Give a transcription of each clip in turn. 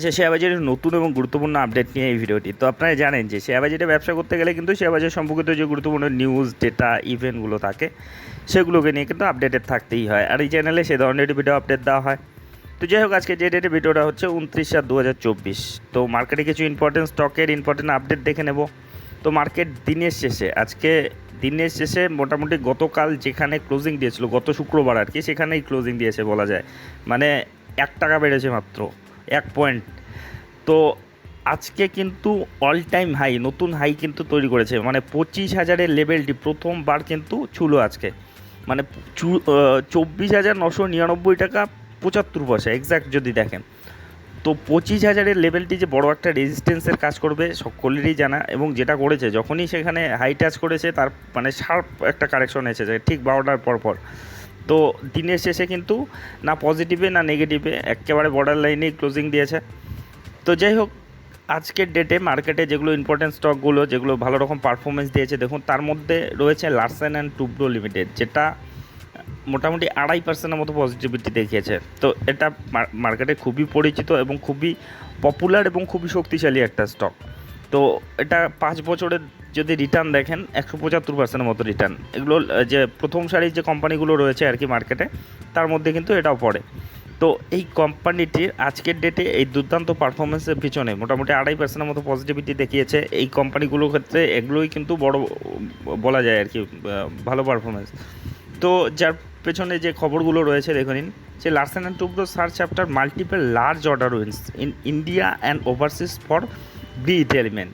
আচ্ছা শেয়ার বাজারের নতুন এবং গুরুত্বপূর্ণ আপডেট নিয়ে এই ভিডিওটি। তো আপনারা জানেন যে শেয়ার বাজারে ব্যবসা করতে গেলে কিন্তু শেয়ার বাজার সম্পর্কিত যে গুরুত্বপূর্ণ নিউজ ডেটা ইভেন্টগুলো থাকে, সেগুলোকে নিয়ে কিন্তু আপডেটেড থাকতেই হয়। আর এই চ্যানেলে সে ধরনের ভিডিও আপডেট দেওয়া হয়। তো যাই হোক আজকে যে ডেটে ভিডিওটা হচ্ছে উনত্রিশ সাত দু হাজার চব্বিশ। তো মার্কেটে কিছু ইম্পর্টেন্ট স্টকের ইম্পর্টেন্ট আপডেট দেখে নেব। তো মার্কেট দিনের শেষে, আজকে দিনের শেষে মোটামুটি গতকাল যেখানে ক্লোজিং দিয়েছিল, গত শুক্রবার আর কি, সেখানেই ক্লোজিং দিয়েছে বলা যায়। মানে এক টাকা বেড়েছে মাত্র। এক পয়েন্ট তো আজকে কিন্তু অল টাইম হাই নতুন হাই কিন্তু তৈরি করেছে। মানে পঁচিশ হাজারের লেভেলটি প্রথমবার কিন্তু ছুলো আজকে। মানে চব্বিশ হাজার নশো নিরানব্বই টাকা পঁচাত্তর পয়সা এক্স্যাক্ট যদি দেখেন। তো পঁচিশ হাজারের লেভেলটি যে বড় একটা রেজিস্ট্যান্সের কাজ করবে সকলেরই জানা এবং যেটা করেছে, যখনই সেখানে হাই টাচ করেছে, তার মানে শার্প একটা কারেকশন এসেছে, ঠিক বারোটার পর পর। তো দিনের শেষে কিন্তু না পজিটিভে না নেগেটিভে একেবারে বর্ডার লাইনেই ক্লোজিং দিয়েছে। তো যাই হোক, আজকের ডেটে মার্কেটে যেগুলো ইম্পর্টেন্ট স্টকগুলো যেগুলো ভালো রকম পারফরমেন্স দিয়েছে, দেখুন, তার মধ্যে রয়েছে লার্সেন অ্যান্ড টুব্রো লিমিটেড যেটা মোটামুটি আড়াই পার্সেন্টের মতো পজিটিভিটি দেখিয়েছে। তো এটা মার্কেটে খুবই পরিচিত এবং খুবই পপুলার এবং খুবই শক্তিশালী একটা স্টক তো এটা পাঁচ বছরের যদি রিটার্ন দেখেন, একশো পঁচাত্তর পার্সেন্টের মতো রিটার্ন এগুলো যে প্রথম সারির যে কোম্পানিগুলো রয়েছে আর কি মার্কেটে তার মধ্যে কিন্তু এটাও পড়ে। তো এই কোম্পানিটির আজকের ডেটে এই দুর্দান্ত পারফরমেন্সের পিছনে মোটামুটি আড়াই পার্সেন্টের মতো পজিটিভিটি দেখিয়েছে। এই কোম্পানিগুলোর ক্ষেত্রে এগুলোই কিন্তু বড়, বলা যায় আর কি ভালো পারফরমেন্স তো যার পেছনে যে খবরগুলো রয়েছে, দেখে নিন। যে Larsen and Toubro search chapter multiple large order wins in India and overseas for breath element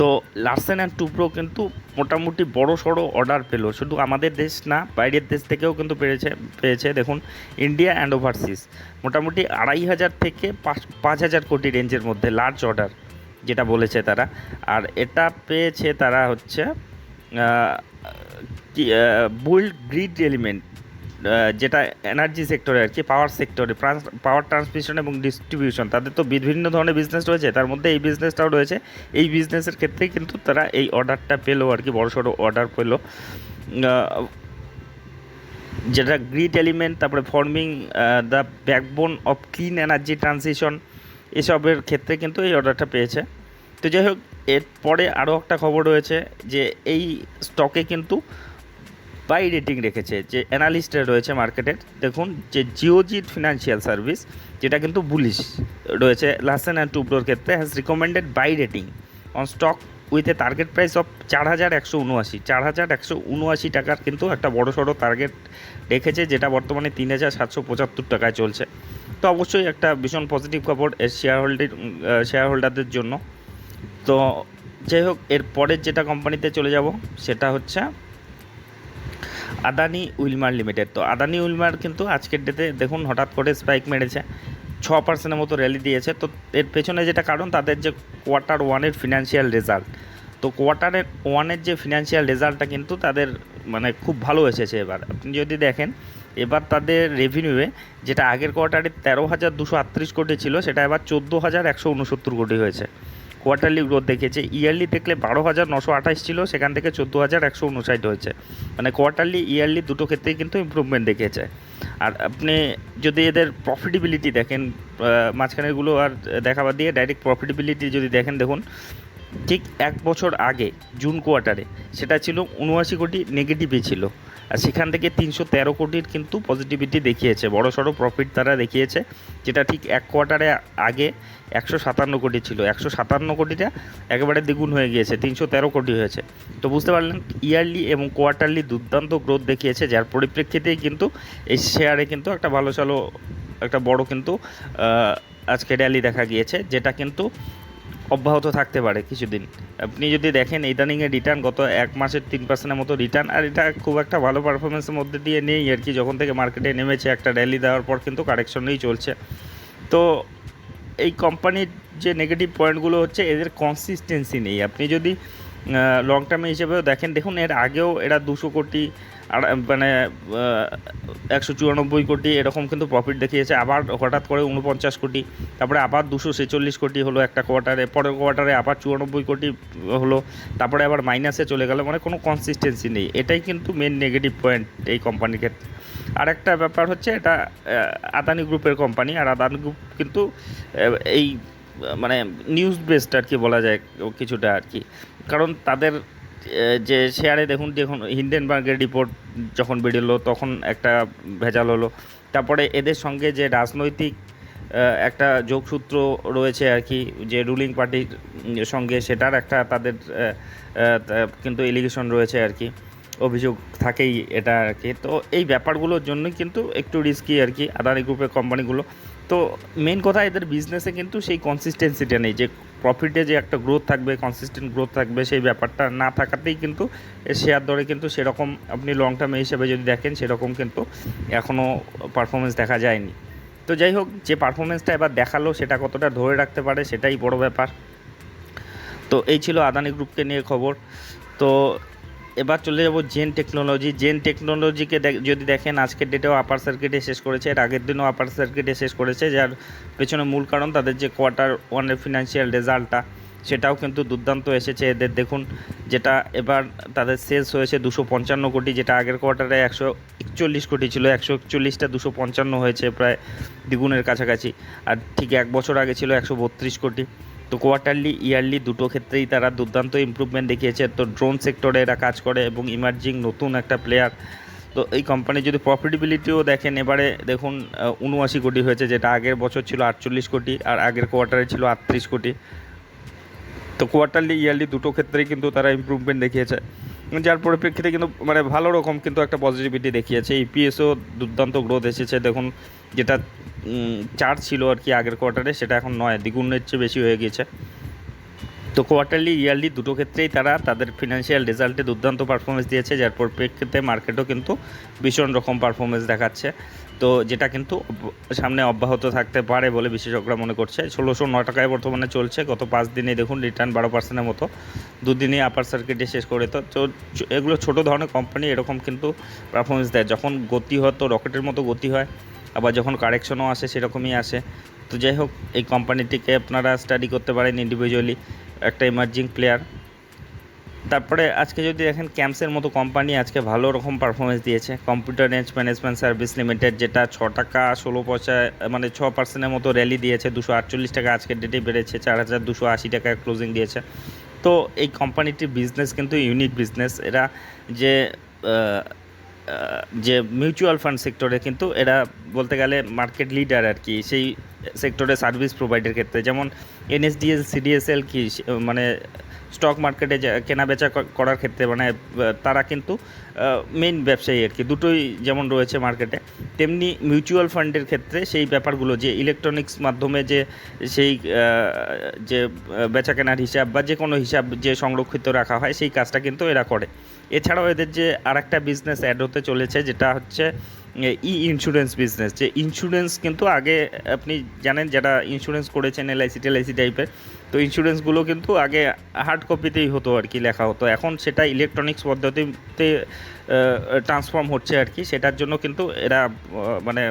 তো লার্সেন অ্যান্ড টুব্রো কিন্তু মোটামুটি বড় সড়ো অর্ডার পেল। শুধু আমাদের দেশ না, বাইরের দেশ থেকেও কিন্তু পেয়েছে পেয়েছে। দেখুন ইন্ডিয়া অ্যান্ড ওভারসিজ মোটামুটি আড়াই হাজার থেকে পাঁচ পাঁচ হাজার কোটি রেঞ্জের মধ্যে লার্জ অর্ডার যেটা বলেছে তারা। আর এটা পেয়েছে তারা হচ্ছে বুল্ড গ্রিড এলিমেন্ট যেটা এনার্জি সেক্টরে আর কি পাওয়ার সেক্টরে পাওয়ার ট্রান্সমিশন এবং ডিস্ট্রিবিউশন তাদের তো বিভিন্ন ধরনের বিজনেস রয়েছে, তার মধ্যে এই বিজনেসটাও রয়েছে। এই বিজনেসের ক্ষেত্রেই কিন্তু তারা এই অর্ডারটা পেল আর কি, বড় সড়ো অর্ডার পেল। যেটা গ্রিড এলিমেন্ট তারপরে forming the backbone of clean energy transition এসবের ক্ষেত্রে কিন্তু এই অর্ডারটা পেয়েছে। তো যাই হোক, এরপরে আরও একটা খবর রয়েছে যে এই স্টকে কিন্তু বাই রেটিং রেখেছে, যে অ্যানালিস্টরা রয়েছে মার্কেটের দেখুন, যে জিওজি ফিনান্সিয়াল সার্ভিস যেটা কিন্তু বুলিশ রয়েছে লাসেন অ্যান্ড টুব্রোর ক্ষেত্রে has recommended buy rating on stock with a target price of চার হাজার একশো উনআশি। চার হাজার একশো উনআশি টাকার কিন্তু একটা বড় সড়ো টার্গেট রেখেছে, যেটা বর্তমানে তিন হাজার সাতশো পঁচাত্তর টাকায় চলছে। তো অবশ্যই একটা ভীষণ পজিটিভ খবর এর শেয়ার হোল্ডার শেয়ার হোল্ডারদের জন্য। তো যাই হোক এর পরের যেটা কোম্পানিতে চলে যাব, সেটা হচ্ছে আদানি উইলমার লিমিটেড। তো আদানি উইলমার কিন্তু আজকের ডেতে দেখুন, হঠাৎ করে স্পাইক মেরেছে। ছ পার্সেন্টের মতো র্যালি দিয়েছে। তো এর পেছনে যেটা কারণ, তাদের যে কোয়ার্টার ওয়ানের ফিনান্সিয়াল রেজাল্ট তো কোয়ার্টারের ওয়ানের যে ফিনান্সিয়াল রেজাল্টটা কিন্তু তাদের মানে খুব ভালো এসেছে এবার। আপনি যদি দেখেন, এবার তাদের রেভিনিউয়ে যেটা আগের কোয়ার্টারে তেরো হাজার দুশো আটত্রিশ কোটি ছিল, সেটা এবার চোদ্দ হাজার একশো উনসত্তর কোটি হয়েছে। কোয়ার্টারলি গ্রোথ দেখিয়েছে ইয়ারলি দেখলে বারো হাজার নশো আঠাশ ছিল, সেখান থেকে চোদ্দ হাজার একশো উনষাট হয়েছে। মানে কোয়ার্টারলি ইয়ারলি দুটো ক্ষেত্রেই কিন্তু ইমপ্রুভমেন্ট দেখিয়েছে আর আপনি যদি এদের প্রফিটেবিলিটি দেখেন মাঝখানেরগুলো আর দেখাবার দিয়ে ডাইরেক্ট প্রফিটেবিলিটি যদি দেখেন, দেখুন, ঠিক এক বছর আগে জুন কোয়ার্টারে সেটা ছিল উনআশি কোটি নেগেটিভে ছিল। আর সেখান থেকে তিনশো তেরো কোটির কিন্তু পজিটিভিটি দেখিয়েছে। বড় সড়ো প্রফিট তারা দেখিয়েছে, যেটা ঠিক এক কোয়ার্টারে আগে একশো সাতান্ন কোটি ছিল। একশো সাতান্ন কোটিটা একেবারে দ্বিগুণ হয়ে গিয়েছে, তিনশো তেরো কোটি হয়েছে। তো বুঝতে পারলেন ইয়ারলি এবং কোয়ার্টারলি দুর্দান্ত গ্রোথ দেখিয়েছে, যার পরিপ্রেক্ষিতেই কিন্তু এই শেয়ারে কিন্তু একটা ভালো সালো একটা বড় কিন্তু আজকে র্যালি দেখা গিয়েছে, যেটা কিন্তু অব্যাহত থাকতে পারে কিছুদিন। আপনি যদি দেখেন ইদানিংয়ে রিটার্ন গত এক মাসের তিন পার্সেন্টের মতো রিটার্ন আর এটা খুব একটা ভালো পারফরমেন্সের মধ্যে দিয়ে নেই আর কি। যখন থেকে মার্কেটে নেমেছে, একটা র্যালি দেওয়ার পর কিন্তু কারেকশনেই চলছে। তো এই কোম্পানির যে নেগেটিভ পয়েন্টগুলো হচ্ছে, এদের কনসিস্টেন্সি নেই। আপনি যদি লং টার্মে হিসেবেও দেখেন, দেখুন, এর আগেও এরা দুশো কোটি, আর মানে একশো চুরানব্বই কোটি এরকম কিন্তু প্রফিট দেখিয়েছে। আবার হঠাৎ করে উনপঞ্চাশ কোটি, তারপরে আবার দুশো ছেচল্লিশ কোটি হলো একটা কোয়ার্টারে পরের কোয়ার্টারে আবার চুরানব্বই কোটি হলো, তারপরে আবার মাইনাসে চলে গেল মানে কোনো কনসিস্টেন্সি নেই। এটাই কিন্তু মেন নেগেটিভ পয়েন্ট এই কোম্পানির ক্ষেত্রে আর একটা ব্যাপার হচ্ছে এটা আদানি গ্রুপের কোম্পানি আর আদানি গ্রুপ কিন্তু এই মানে নিউজ বেসড আর কি বলা যায় কিছুটা আর কি কারণ তাদের যে শেয়ারে দেখুন দেখুন হিন্ডেনবার্গের রিপোর্ট যখন বেরোলো, তখন একটা ভেজাল হলো। তারপরে এদের সঙ্গে যে রাজনৈতিক একটা যোগসূত্র রয়েছে আর কি যে রুলিং পার্টির সঙ্গে, সেটার একটা তাদের কিন্তু এলিগেশন রয়েছে আর কি অভিযোগ থাকেই এটা আর কি তো এই ব্যাপারগুলোর জন্যই কিন্তু একটু রিস্কি আর কি আদানি গ্রুপের কোম্পানিগুলো তো মেন কথা এদের বিজনেসে কিন্তু সেই কনসিস্টেন্সিটা নেই, যে প্রফিটে যে একটা গ্রোথ থাকবে কনসিস্টেন্ট গ্রোথ থাকবে, সেই ব্যাপারটা না থাকাতেই কিন্তু শেয়ার দরে কিন্তু সেরকম আপনি লং টার্মে হিসেবে যদি দেখেন, সেরকম কিন্তু এখনও পারফরমেন্স দেখা যায়নি। তো যাই হোক, যে পারফরমেন্সটা এবার দেখাল, সেটা কতটা ধরে রাখতে পারে, সেটাই বড় ব্যাপার। তো এই ছিল আদানি গ্রুপকে নিয়ে খবর। তো এবার চলে যাব জেন টেকনোলজি। জেন টেকনোলজিকে যদি দেখেন, আজকের ডেটেও আপার সার্কিটে শেষ করেছে। এর আগের দিনও আপার সার্কিটে শেষ করেছে, যার পেছনে মূল কারণ তাদের যে কোয়ার্টার ওয়ানের ফিনান্সিয়াল রেজাল্টটা সেটাও কিন্তু দুর্দান্ত এসেছে। এদের দেখুন, যেটা এবার তাদের সেলস হয়েছে দুশো পঞ্চান্ন কোটি, যেটা আগের কোয়ার্টারে একশো একচল্লিশ কোটি ছিল। একশো একচল্লিশটা দুশো পঞ্চান্ন হয়েছে প্রায় দ্বিগুণের কাছাকাছি। আর ঠিক এক বছর আগে ছিল একশো বত্রিশ কোটি। তো কোয়ার্টারলি, ইয়ারলি দুটো ক্ষেত্রেই তারা দুর্দান্ত ইম্প্রুভমেন্ট দেখিয়েছে। তো ড্রোন সেক্টরে এরা কাজ করে এবং ইমার্জিং নতুন একটা প্লেয়ার তো এই কোম্পানি যদি প্রফিটেবিলিটিও দেখেন, এবারে দেখুন উনআশি কোটি হয়েছে, যেটা আগের বছর ছিল আটচল্লিশ কোটি, আর আগের কোয়ার্টারে ছিল আটত্রিশ কোটি। তো কোয়ার্টারলি, ইয়ারলি দুটো ক্ষেত্রেই কিন্তু তারা ইম্প্রুভমেন্ট দেখিয়েছে। যার পরিপ্রেক্ষিতে কিন্তু মানে ভালো রকম কিন্তু একটা পজিটিভিটি দেখিয়েছে। ইপিএসও দুর্দান্ত গ্রোথ এসেছে। দেখুন, যেটা চার ছিল আর কি আগের কোয়ার্টারে সেটা এখন নয়, দ্বিগুণের চেয়ে বেশি হয়ে গিয়েছে। তো কোয়ার্টারলি ইয়ারলি দুটো ক্ষেত্রেই তারা তাদের ফিনান্সিয়াল রেজাল্টে দুর্দান্ত পারফরমেন্স দিয়েছে, যার পরিপ্রেক্ষিতে মার্কেটও কিন্তু ভীষণ রকম পারফরমেন্স দেখাচ্ছে। তো যেটা কিন্তু সামনে অব্যাহত থাকতে পারে বলে বিশেষজ্ঞরা মনে করছে। ষোলোশো নয় টাকায় বর্তমানে চলছে। গত পাঁচ দিনে দেখুন রিটার্ন বারো পার্সেন্টের মতো। দুদিনই আপার সার্কিটে শেষ করে তো তো এগুলো ছোটো ধরনের কোম্পানি এরকম কিন্তু পারফরমেন্স দেয়। যখন গতি হয় তো রকেটের মতো গতি হয়। আবার যখন কারেকশনও আসে, সেরকমই আসে। তো যাই হোক, এই কোম্পানিটিকে আপনারা স্টাডি করতে পারেন ইন্ডিভিজুয়ালি একটা ইমার্জিং প্লেয়ার তারপরে আজকে যদি দেখেন ক্যাম্পসের মতো কোম্পানি আজকে ভালো রকম পারফরমেন্স দিয়েছে। Computer range management service limited যেটা ছ টাকা ষোলো পয়সা মানে ছ পার্সেন্টের মতো র্যালি দিয়েছে, দুশো আটচল্লিশ টাকা আজকের ডেটে বেড়েছে, চার হাজার দুশো আশি টাকায় ক্লোজিং দিয়েছে। তো এই কোম্পানিটির বিজনেস কিন্তু ইউনিক বিজনেস এরা যে যে মিউচুয়াল ফান্ড সেক্টরে কিন্তু এরা বলতে গেলে মার্কেট লিডার আর কি, সেই সেক্টরে সার্ভিস প্রোভাইডের ক্ষেত্রে। যেমন এনএসডিএল সিডিএসএল কি মানে স্টক মার্কেটে কেনা বেচা করার ক্ষেত্রে মানে তারা কিন্তু মেইন ব্যবসায়ী আর কি। দুটোই যেমন রয়েছে মার্কেটে তেমনি মিউচুয়াল ফান্ডের ক্ষেত্রে সেই ব্যাপারগুলো, যে ইলেকট্রনিক্স মাধ্যমে যে সেই যে বেচা কেনার হিসাব বা যে কোনো হিসাব যে সংরক্ষিত রাখা হয়, সেই কাজটা কিন্তু এরা করে। এছাড়াও এদের যে আরেকটা বিজনেস অ্যাড হতে চলেছে, যেটা হচ্ছে ই ইন্স্যুরেন্স বিজনেস যে ইন্স্যুরেন্স কিন্তু আগে আপনি জানেন যারা ইন্স্যুরেন্স করেছেন এলআইসি টেলআইসি টাইপের তো ইন্স্যুরেন্সগুলো কিন্তু আগে হার্ড কপিতেই হতো আর কি লেখা হতো। এখন সেটা ইলেকট্রনিক্স পদ্ধতিতে ট্রান্সফর্ম হচ্ছে আর কি। সেটার জন্য কিন্তু এরা মানে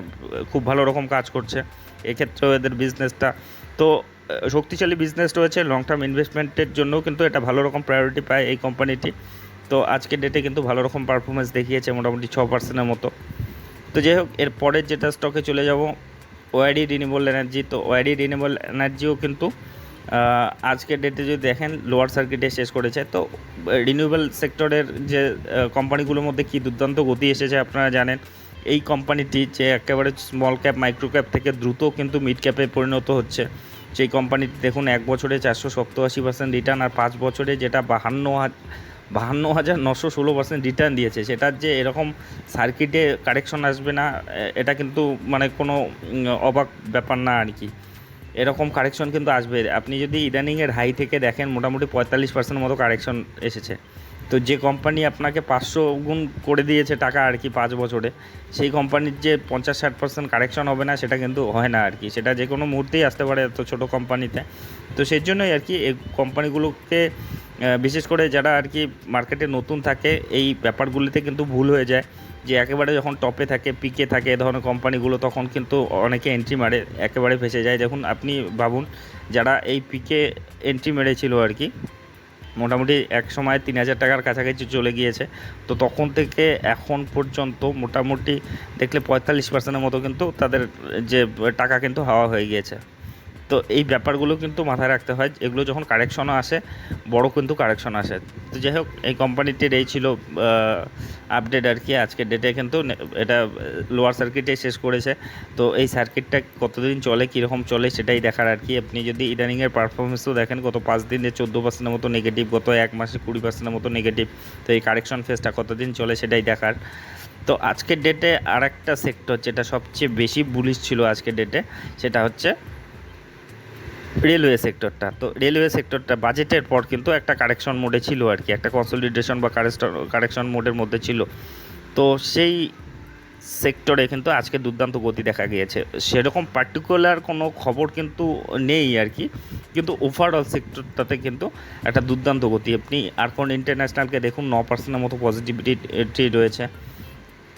খুব ভালো রকম কাজ করছে। এক্ষেত্রেও এদের বিজনেসটা তো শক্তিশালী বিজনেস রয়েছে। লং টার্ম ইনভেস্টমেন্টের জন্যও কিন্তু এটা ভালো রকম প্রায়োরিটি পায় এই কোম্পানিটি তো আজকের ডেটে কিন্তু ভালো রকম পারফরমেন্স দেখিয়েছে মোটামুটি ছ পার্সেন্টের মতো। তো যাই হোক, এর পরের যেটা স্টকে চলে যাব ওয়াইডি রিনিউবল এনার্জি তো ওয়াইডি রিনিউবল এনার্জিও কিন্তু আজকের ডেটে যদি দেখেন লোয়ার সার্কিটে শেষ করেছে। তো রিনিউয়েবল সেক্টরের যে কোম্পানিগুলোর মধ্যে কী দুর্দান্ত গতি এসেছে আপনারা জানেন। এই কোম্পানিটি যে একেবারে স্মল ক্যাপ মাইক্রো ক্যাপ থেকে দ্রুত কিন্তু মিড ক্যাপে পরিণত হচ্ছে। সেই কোম্পানিটি দেখুন, এক বছরে চারশো সপ্তআশি পার্সেন্ট রিটার্ন আর পাঁচ বছরে যেটা বাহান্ন বাহান্ন হাজার নশো ষোলো পার্সেন্ট রিটার্ন দিয়েছে। সেটার যে এরকম সার্কিটে কারেকশন আসবে না এটা কিন্তু মানে কোনো অবাক ব্যাপার না আর কি। এরকম কারেকশন কিন্তু আসবে। আপনি যদি ইদানিংয়ের হাই থেকে দেখেন, মোটামুটি পঁয়তাল্লিশ পার্সেন্ট মতো কারেকশন এসেছে। তো যে কোম্পানি আপনাকে পাঁচশো গুণ করে দিয়েছে টাকা আর কি পাঁচ বছরে, সেই কোম্পানির যে পঞ্চাশ ষাট পার্সেন্ট কারেকশন হবে না, সেটা কিন্তু হয় না আর কি। সেটা যে কোনো মুহূর্তেই আসতে পারে এত ছোটো কোম্পানিতে তো। সেই জন্যই আর কি এই কোম্পানিগুলোকে বিশেষ করে যারা আর কি মার্কেটে নতুন থাকে, এই ব্যাপারগুলিতে কিন্তু ভুল হয়ে যায়। যে একেবারে যখন টপে থাকে পিকে থাকে এ ধরনের কোম্পানিগুলো তখন কিন্তু অনেকে এন্ট্রি মারে, একেবারে ফেসে যায়। দেখুন, আপনি ভাবুন, যারা এই পিকে এন্ট্রি মেরেছিল আর কি মোটামুটি এক সময় তিন হাজার টাকার কাছাকাছি চলে গিয়েছে। তো তখন থেকে এখন পর্যন্ত মোটামুটি দেখলে পঁয়তাল্লিশ পার্সেন্টের মতো কিন্তু তাদের যে টাকা কিন্তু হাওয়া হয়ে গিয়েছে। তো এই ব্যাপারগুলো কিন্তু মাথায় রাখতে হয়, এগুলো যখন কারেকশনও আসে, বড় কিন্তু কারেকশন আসে। তো যাই হোক, এই কোম্পানিটির এই ছিল আপডেট আর কি আজকের ডেটে কিন্তু এটা লোয়ার সার্কিটে শেষ করেছে। তো এই সার্কিটটা কতদিন চলে, কীরকম চলে সেটাই দেখার আর কি। আপনি যদি ইদানিংয়ের পারফরমেন্সও দেখেন, গত পাঁচ দিনে চোদ্দ পার্সেন্টের মতো নেগেটিভ গত এক মাসে কুড়ি পার্সেন্টের মতো নেগেটিভ তো এই কারেকশন ফেসটা কতদিন চলে সেটাই দেখার। তো আজকের ডেটে আর একটা সেক্টর যেটা সবচেয়ে বেশি বুলিশ ছিল আজকের ডেটে সেটা হচ্ছে রেলওয়ে সেক্টরটা। তো রেলওয়ে সেক্টরটা বাজেটের পর কিন্তু একটা কারেকশন মোডে ছিল আর কি, একটা কনসলিডেশন বা কারেকশন মোডের মধ্যে ছিল। তো সেই সেক্টরে কিন্তু আজকে দুর্দান্ত গতি দেখা গিয়েছে। সেরকম পার্টিকুলার কোনো খবর কিন্তু নেই আর কি, কিন্তু ওভারঅল সেক্টরটাতে কিন্তু একটা দুর্দান্ত গতি। আপনি আর কোন ইন্টারন্যাশনালকে দেখুন ন পার্সেন্টের মতো পজিটিভিটি রয়েছে।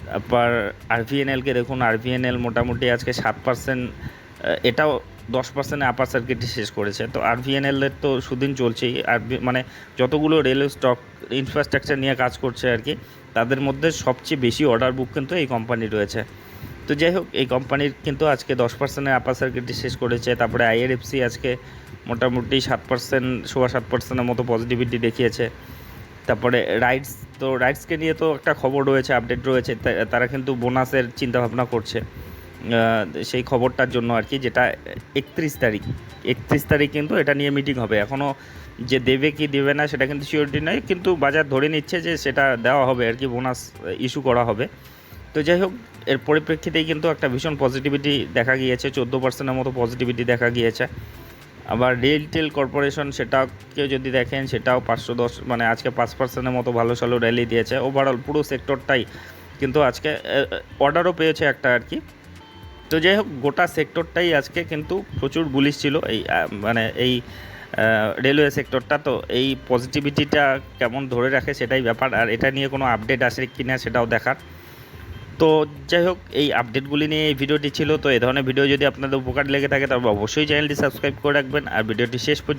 তারপর আরভিএনএলকে দেখুন আরভিএনএল মোটামুটি আজকে সাত পার্সেন্ট এটাও দশ পার্সেন্ট আপার সার্কিটে শেষ করেছে। তো আরভিএনএলের তো সুদিন চলছেই। আর মানে যতগুলো রেলওয়ে স্টক ইনফ্রাস্ট্রাকচার নিয়ে কাজ করছে আর কি, তাদের মধ্যে সবচেয়ে বেশি অর্ডার বুক কিন্তু এই কোম্পানি রয়েছে। তো যাই হোক, এই কোম্পানির কিন্তু আজকে দশ পার্সেন্টের আপার সার্কিটে শেষ করেছে। তারপরে আইআরএফসি আজকে মোটামুটি সাত পার্সেন্ট সোয়া সাত পার্সেন্টের মতো পজিটিভিটি দেখিয়েছে। তারপরে রাইডস তো রাইডসকে নিয়ে তো একটা খবর রয়েছে আপডেট রয়েছে। তারা কিন্তু বোনাসের চিন্তাভাবনা করছে। সেই খবরটার জন্য আর কি, যেটা একত্রিশ তারিখ। একত্রিশ তারিখ কিন্তু এটা নিয়ে মিটিং হবে। এখনও যে দেবে কি দেবে না, সেটা কিন্তু সিওরিটি নয়, কিন্তু বাজার ধরে নিচ্ছে যে সেটা দেওয়া হবে আর কি বোনাস ইস্যু করা হবে। তো যাই হোক, এর পরিপ্রেক্ষিতেই কিন্তু একটা ভীষণ পজিটিভিটি দেখা গিয়েছে, চোদ্দ পার্সেন্টের মতো পজিটিভিটি দেখা গিয়েছে। আবার রেলটেল কর্পোরেশন সেটাকে যদি দেখেন, সেটাও পাঁচশো দশ মানে আজকে পাঁচ পার্সেন্টের মতো ভালো সালো র্যালি দিয়েছে। ওভারঅল পুরো সেক্টরটাই কিন্তু আজকে অর্ডারও পেয়েছে একটা আর কি। তো যাই হোক, গোটা সেক্টরটাই আজকে কিন্তু প্রচুর বুলিশ ছিল। এই মানে এই রেলওয়ে সেক্টরটা তো এই পজিটিভিটিটা কেমন ধরে রাখে সেটাই ব্যাপার। আর এটা নিয়ে কোনো আপডেট আসে কি না সেটাও দেখার। তো যাই হোক, এই আপডেটগুলি নিয়ে এই ভিডিওটি ছিল। তো এই ধরনের ভিডিও যদি আপনাদের উপকার লেগে থাকে তবে অবশ্যই চ্যানেলটি সাবস্ক্রাইব করে রাখবেন। আর ভিডিওটি শেষ পর্যন্ত